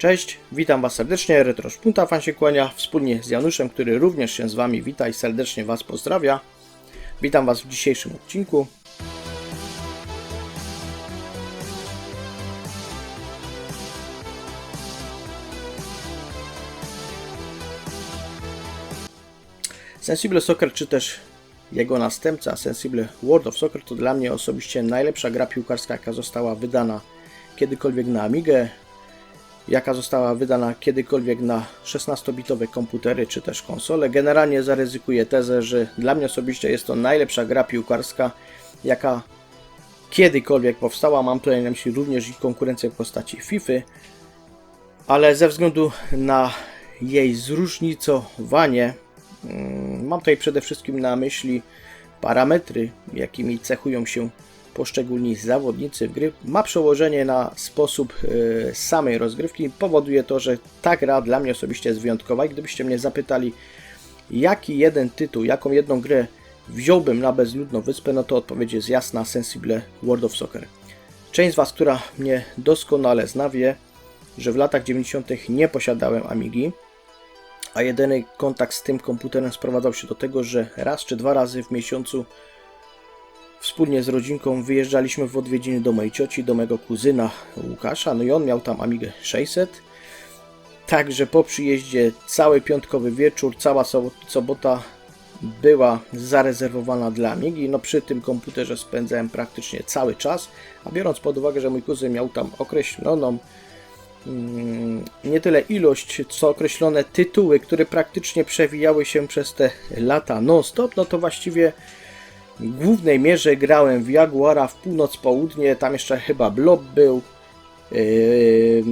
Cześć, witam Was serdecznie, Retro Szpunta Fan się kłania, wspólnie z Januszem, który również się z Wami wita i serdecznie Was pozdrawia. Witam Was w dzisiejszym odcinku. Sensible Soccer, czy też jego następca Sensible World of Soccer, to dla mnie osobiście najlepsza gra piłkarska, jaka została wydana kiedykolwiek na Amigę, jaka została wydana kiedykolwiek na 16-bitowe komputery czy też konsole. Generalnie zaryzykuję tezę, że dla mnie osobiście jest to najlepsza gra piłkarska, jaka kiedykolwiek powstała. Mam tutaj na myśli również i konkurencję w postaci FIFA, ale ze względu na jej zróżnicowanie, mm, mam tutaj przede wszystkim na myśli parametry, jakimi cechują się poszczególni zawodnicy w gry, ma przełożenie na sposób e, samej rozgrywki. Powoduje to, że ta gra dla mnie osobiście jest wyjątkowa i gdybyście mnie zapytali, jaki jeden tytuł, jaką jedną grę wziąłbym na bezludną wyspę, no to odpowiedź jest jasna, Sensible World of Soccer. Część z Was, która mnie doskonale zna, wie, że w latach 90. nie posiadałem Amigi, a jedyny kontakt z tym komputerem sprowadzał się do tego, że raz czy dwa razy w miesiącu Wspólnie z rodzinką wyjeżdżaliśmy w odwiedziny do mojej cioci, do mego kuzyna Łukasza, no i on miał tam Amigę 600. Także po przyjeździe cały piątkowy wieczór, cała sobota była zarezerwowana dla Amigi. No przy tym komputerze spędzałem praktycznie cały czas, a biorąc pod uwagę, że mój kuzyn miał tam określoną mm, nie tyle ilość, co określone tytuły, które praktycznie przewijały się przez te lata non-stop, no to właściwie w głównej mierze grałem w Jaguara w północ-południe, tam jeszcze chyba Blob był, yy,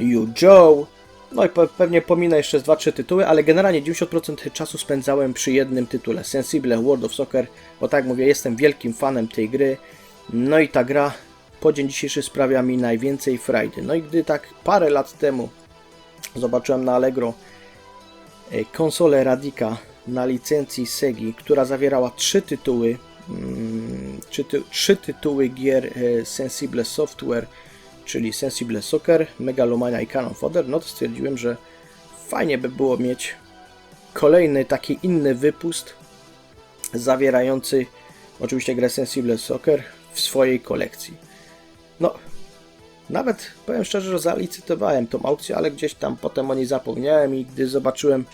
You Joe, no i pewnie pominę jeszcze 2-3 tytuły, ale generalnie 90% czasu spędzałem przy jednym tytule, Sensible World of Soccer, bo tak mówię, jestem wielkim fanem tej gry, no i ta gra po dzień dzisiejszy sprawia mi najwięcej frajdy. No i gdy tak parę lat temu zobaczyłem na Allegro e, konsolę Radika na licencji Segi, która zawierała trzy tytuły, mm, trzy, ty, trzy tytuły gier e, Sensible Software, czyli Sensible Soccer, Megalomania i Cannon Fodder, no to stwierdziłem, że fajnie by było mieć kolejny taki inny wypust zawierający oczywiście grę Sensible Soccer w swojej kolekcji. No, nawet powiem szczerze, że zalicytowałem tą aukcję, ale gdzieś tam potem o niej zapomniałem i gdy zobaczyłem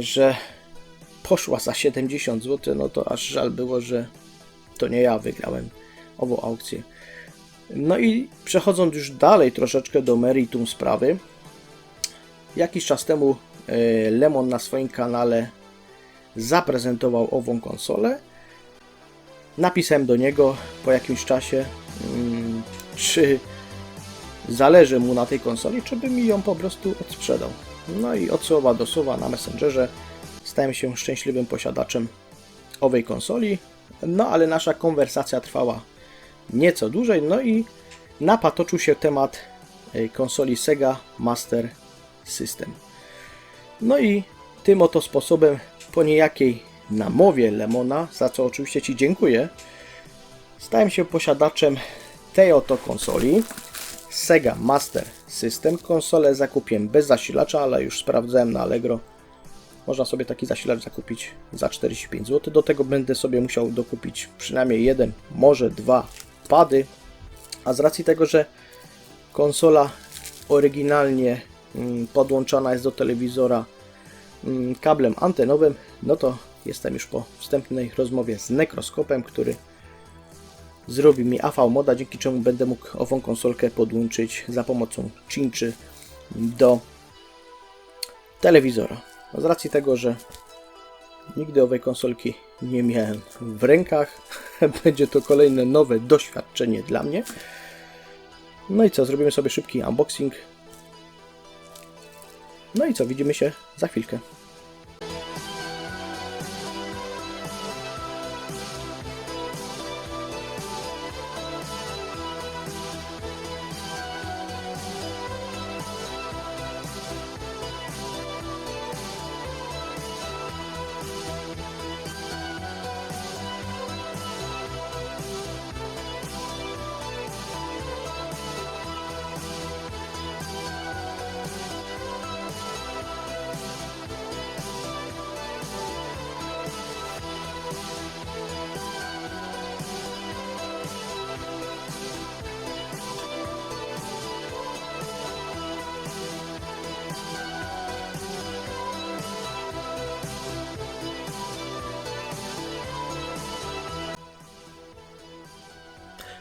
że poszła za 70 zł, no to aż żal było, że to nie ja wygrałem ową aukcję. No i przechodząc już dalej troszeczkę do meritum sprawy, jakiś czas temu e, Lemon na swoim kanale zaprezentował ową konsolę. Napisałem do niego po jakimś czasie, mm, czy zależy mu na tej konsoli, czy by mi ją po prostu odsprzedał. No i od słowa do słowa na Messengerze stałem się szczęśliwym posiadaczem owej konsoli. No ale nasza konwersacja trwała nieco dłużej, no i napatoczył się temat e, konsoli Sega Master System. No i tym oto sposobem, po niejakiej namowie Lemona, za co oczywiście Ci dziękuję, stałem się posiadaczem tej oto konsoli. Sega Master System. Konsolę zakupiłem bez zasilacza, ale już sprawdzałem na Allegro. Można sobie taki zasilacz zakupić za 45 zł. Do tego będę sobie musiał dokupić przynajmniej jeden, może dwa pady. A z racji tego, że konsola oryginalnie mm, podłączona jest do telewizora mm, kablem antenowym, no to jestem już po wstępnej rozmowie z Nekroskopem, który zrobi mi AV moda, dzięki czemu będę mógł ową konsolkę podłączyć za pomocą cinczy do telewizora. Z racji tego, że nigdy owej konsolki nie miałem w rękach, będzie to kolejne nowe doświadczenie dla mnie. No i co, zrobimy sobie szybki unboxing. No i co, widzimy się za chwilkę.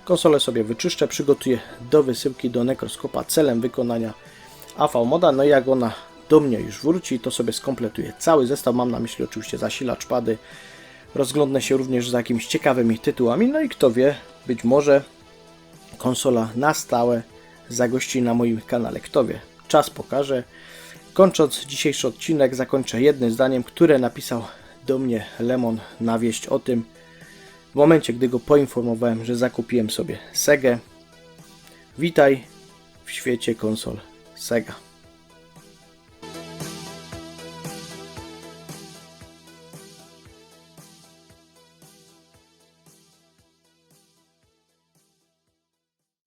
Konsolę sobie wyczyszczę, przygotuję do wysyłki do nekroskopa celem wykonania AV moda. No i jak ona do mnie już wróci, to sobie skompletuję cały zestaw. Mam na myśli oczywiście zasilacz, pady. Rozglądnę się również za jakimiś ciekawymi tytułami. No i kto wie, być może konsola na stałe zagości na moim kanale. Kto wie, czas pokaże. Kończąc dzisiejszy odcinek, zakończę jednym zdaniem, które napisał do mnie Lemon na wieść o tym, w momencie, gdy go poinformowałem, że zakupiłem sobie Segę. Witaj w świecie konsol Sega.